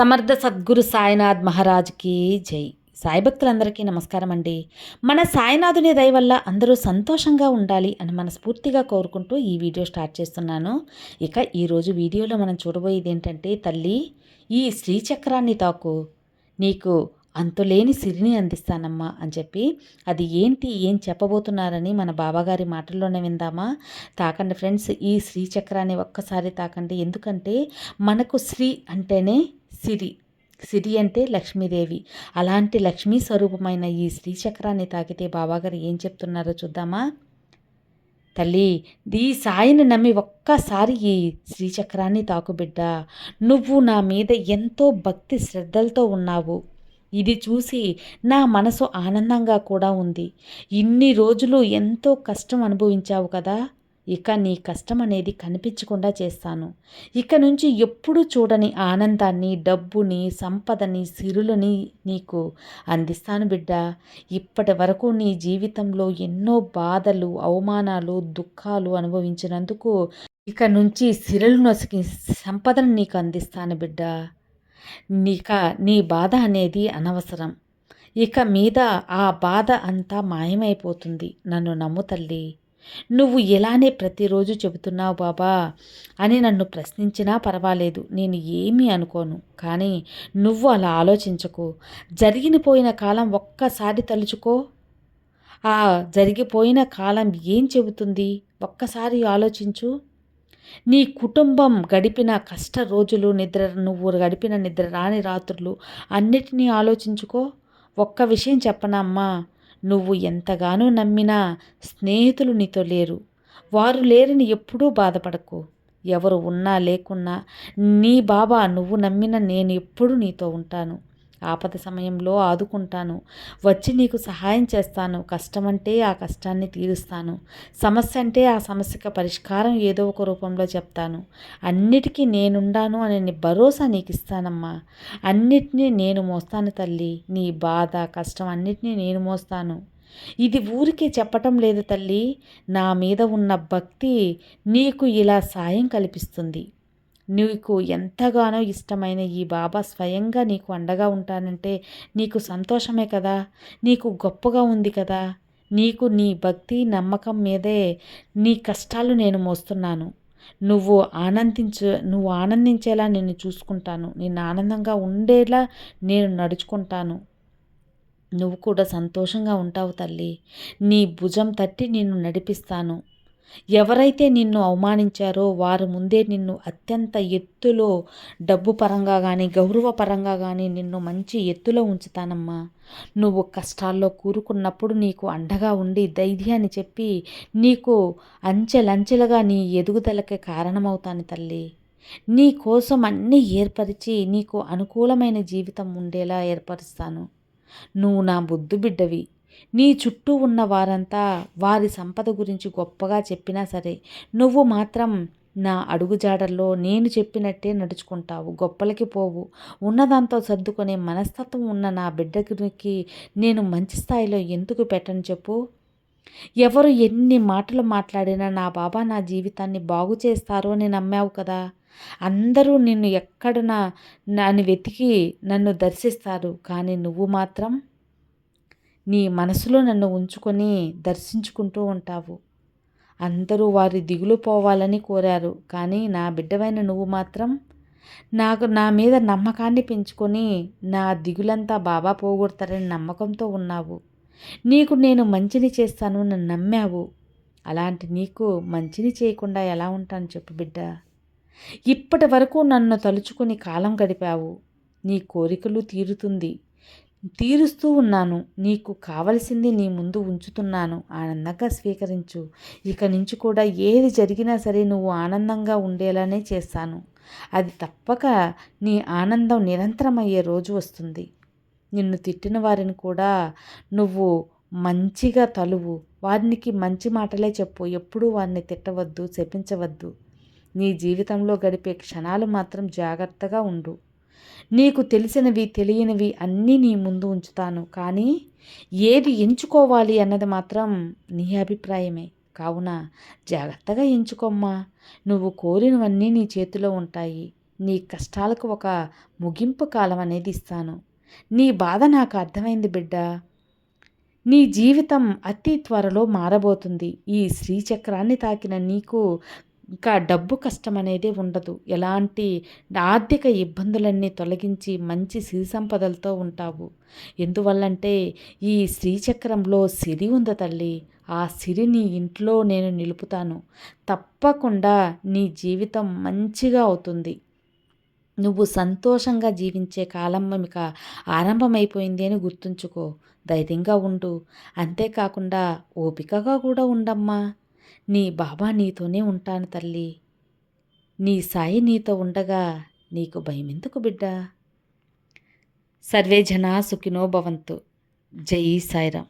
సమర్థ సద్గురు సాయినాథ్ మహారాజ్కి జై. సాయి భక్తులందరికీ నమస్కారం అండి. మన సాయినాథుని దయ వల్ల అందరూ సంతోషంగా ఉండాలి అని మనస్ఫూర్తిగా కోరుకుంటూ ఈ వీడియో స్టార్ట్ చేస్తున్నాను. ఇక ఈరోజు వీడియోలో మనం చూడబోయేది ఏంటంటే తల్లి ఈ శ్రీచక్రాన్ని తాకు. నీకు అంతులేని సిరిని అందిస్తానమ్మా అని చెప్పి. అది ఏంటి ఏం చెప్పబోతున్నారని మన బాబాగారి మాటల్లోనే విందామా? తాకండి ఫ్రెండ్స్ ఈ శ్రీచక్రాన్ని ఒక్కసారి తాకండి. ఎందుకంటే మనకు శ్రీ అంటేనే సిరి. సిరి అంటే లక్ష్మీదేవి. అలాంటి లక్ష్మీ స్వరూపమైన ఈ శ్రీచక్రాన్ని తాకితే బాబాగారు ఏం చెప్తున్నారో చూద్దామా? తల్లి ఈ సాయిని నమ్మి ఒక్కసారి ఈ శ్రీచక్రాన్ని తాకుబిడ్డ నువ్వు నా మీద ఎంతో భక్తి శ్రద్ధలతో ఉన్నావు. ఇది చూసి నా మనసు ఆనందంగా కూడా ఉంది. ఇన్ని రోజులు ఎంతో కష్టం అనుభవించావు కదా? ఇక నీ కష్టం అనేది కనిపించకుండా చేస్తాను. ఇక నుంచి ఎప్పుడూ చూడని ఆనందాన్ని డబ్బుని సంపదని సిరులని నీకు అందిస్తాను బిడ్డ. ఇప్పటి వరకు నీ జీవితంలో ఎన్నో బాధలు అవమానాలు దుఃఖాలు అనుభవించినందుకు ఇక నుంచి సిరులు నొసికి సంపదను నీకు అందిస్తాను బిడ్డ. నీక నీ బాధ అనేది అనవసరం. ఇక మీద ఆ బాధ అంతా మాయమైపోతుంది. నన్ను నమ్ము తల్లి. నువ్వు ఇలానే ప్రతిరోజు చెబుతున్నావు బాబా అని నన్ను ప్రశ్నించినా పర్వాలేదు నేను ఏమీ అనుకోను. కానీ నువ్వు అలా ఆలోచించకు. జరిగినపోయిన కాలం ఒక్కసారి తలుచుకో. ఆ జరిగిపోయిన కాలం ఏం చెబుతుంది? ఒక్కసారి ఆలోచించు. నీ కుటుంబం గడిపిన కష్ట రోజులు నిద్ర నువ్వు గడిపిన నిద్ర రాని రాత్రులు అన్నిటినీ ఆలోచించుకో. ఒక్క విషయం చెప్పనమ్మా నువ్వు ఎంతగానో నమ్మినా స్నేహితులు నీతో లేరు. వారు లేరని ఎప్పుడూ బాధపడకు. ఎవరు ఉన్నా లేకున్నా నీ బాబా నువ్వు నమ్మిన నేను ఎప్పుడు నీతో ఉంటాను. ఆపద సమయంలో ఆదుకుంటాను. వచ్చి నీకు సహాయం చేస్తాను. కష్టమంటే ఆ కష్టాన్ని తీరుస్తాను. సమస్య అంటే ఆ సమస్యకు పరిష్కారం ఏదో ఒక రూపంలో చెప్తాను. అన్నిటికీ నేనుండాను అనే భరోసా నీకు ఇస్తానమ్మా అన్నిటినీ నేను మోస్తాను తల్లి. నీ బాధ కష్టం అన్నిటినీ నేను మోస్తాను. ఇది ఊరికే చెప్పటం లేదు తల్లి. నా మీద ఉన్న భక్తి నీకు ఇలా సాయం కల్పిస్తుంది. నీకు ఎంతగానో ఇష్టమైన ఈ బాబా స్వయంగా నీకు అండగా ఉంటానంటే నీకు సంతోషమే కదా? నీకు గొప్పగా ఉంది కదా? నీకు నీ భక్తి నమ్మకం మీదే నీ కష్టాలు నేను మోస్తున్నాను. నువ్వు ఆనందించు నువ్వు ఆనందించేలా నేను చూసుకుంటాను. నేను ఆనందంగా ఉండేలా నేను నడుచుకుంటాను. నువ్వు కూడా సంతోషంగా ఉంటావు తల్లి. నీ భుజం తట్టి నిన్ను నడిపిస్తాను. ఎవరైతే నిన్ను అవమానించారో వారు ముందే నిన్ను అత్యంత ఎత్తులో డబ్బు పరంగా కానీ గౌరవ పరంగా కానీ నిన్ను మంచి ఎత్తులో ఉంచుతానమ్మా. నువ్వు కష్టాల్లో కూరుకున్నప్పుడు నీకు అండగా ఉండి ధైర్యాన్ని చెప్పి నీకు అంచెలంచెలుగా నీ ఎదుగుదలకి కారణమవుతాను తల్లి. నీ కోసం అన్నీ ఏర్పరిచి నీకు అనుకూలమైన జీవితం ఉండేలా ఏర్పరుస్తాను. నువ్వు నా బుద్ధు బిడ్డవి నీ చుట్టూ ఉన్న వారంతా వారి సంపద గురించి గొప్పగా చెప్పినా సరే నువ్వు మాత్రం నా అడుగుజాడల్లో నేను చెప్పినట్టే నడుచుకుంటావు గొప్పలకి పోవు. ఉన్నదాంతో సర్దుకునే మనస్తత్వం ఉన్న నా బిడ్డకి నేను మంచి స్థాయిలో ఎందుకు పెట్టను చెప్పు. ఎవరు ఎన్ని మాటలు మాట్లాడినా నా బాబా నా జీవితాన్ని బాగు చేస్తారో అని నమ్మావు కదా. అందరూ నిన్ను ఎక్కడనా నన్ను వెతికి నన్ను దర్శిస్తారు కానీ నువ్వు మాత్రం నీ మనసులో నన్ను ఉంచుకొని దర్శించుకుంటూ ఉంటావు. అందరూ వారి దిగులు పోవాలని కోరారు. కానీ నా బిడ్డవైన నువ్వు మాత్రం నాకు నా మీద నమ్మకాన్ని పెంచుకొని నా దిగులంతా బాబా పోగొడతారని నమ్మకంతో ఉన్నావు. నీకు నేను మంచిని చేస్తాను నన్ను నమ్మావు. అలాంటి నీకు మంచిని చేయకుండా ఎలా ఉంటాను చెప్పు బిడ్డ. ఇప్పటి వరకు నన్ను తలుచుకుని కాలం గడిపావు. నీ కోరికలు తీరుతుంది. తీరుస్తూ ఉన్నాను. నీకు కావలసింది నీ ముందు ఉంచుతున్నాను. ఆనందంగా స్వీకరించు. ఇక నుంచి కూడా ఏది జరిగినా సరే నువ్వు ఆనందంగా ఉండేలానే చేస్తాను. అది తప్పక నీ ఆనందం నిరంతరమయ్యే రోజు వస్తుంది. నిన్ను తిట్టిన వారిని కూడా నువ్వు మంచిగా తలువు. వారికి మంచి మాటలే చెప్పు. ఎప్పుడూ వారిని తిట్టవద్దు శపించవద్దు. నీ జీవితంలో గడిపే క్షణాలు మాత్రం జాగ్రత్తగా ఉండు. నీకు తెలిసినవి తెలియనివి అన్నీ నీ ముందు ఉంచుతాను. కానీ ఏది ఎంచుకోవాలి అన్నది మాత్రం నీ అభిప్రాయమే. కావున జాగ్రత్తగా ఎంచుకోమ్మా. నువ్వు కోరినవన్నీ నీ చేతిలో ఉంటాయి. నీ కష్టాలకు ఒక ముగింపు కాలం అనేది ఇస్తాను. నీ బాధ నాకు అర్థమైంది బిడ్డ. నీ జీవితం అతి త్వరలో మారబోతుంది. ఈ శ్రీచక్రాన్ని తాకిన నీకు ఇంకా డబ్బు కష్టం అనేది ఉండదు. ఎలాంటి ఆర్థిక ఇబ్బందులన్నీ తొలగించి మంచి సిరి సంపదలతో ఉంటావు. ఎందువల్లంటే ఈ శ్రీచక్రంలో సిరి ఉంది తల్లి. ఆ సిరిని ఇంట్లో నేను నిలుపుతాను. తప్పకుండా నీ జీవితం మంచిగా అవుతుంది. నువ్వు సంతోషంగా జీవించే కాలం ఇక ఆరంభమైపోయింది అని గుర్తుంచుకో. ధైర్యంగా ఉండు. అంతేకాకుండా ఓపికగా కూడా ఉండమ్మా. నీ బాబా నీతోనే ఉంటాను తల్లి. నీ సాయి నీతో ఉండగా నీకు భయమెందుకు బిడ్డ? సర్వే జనా సుఖినో భవంతు. జై సాయిరామ్.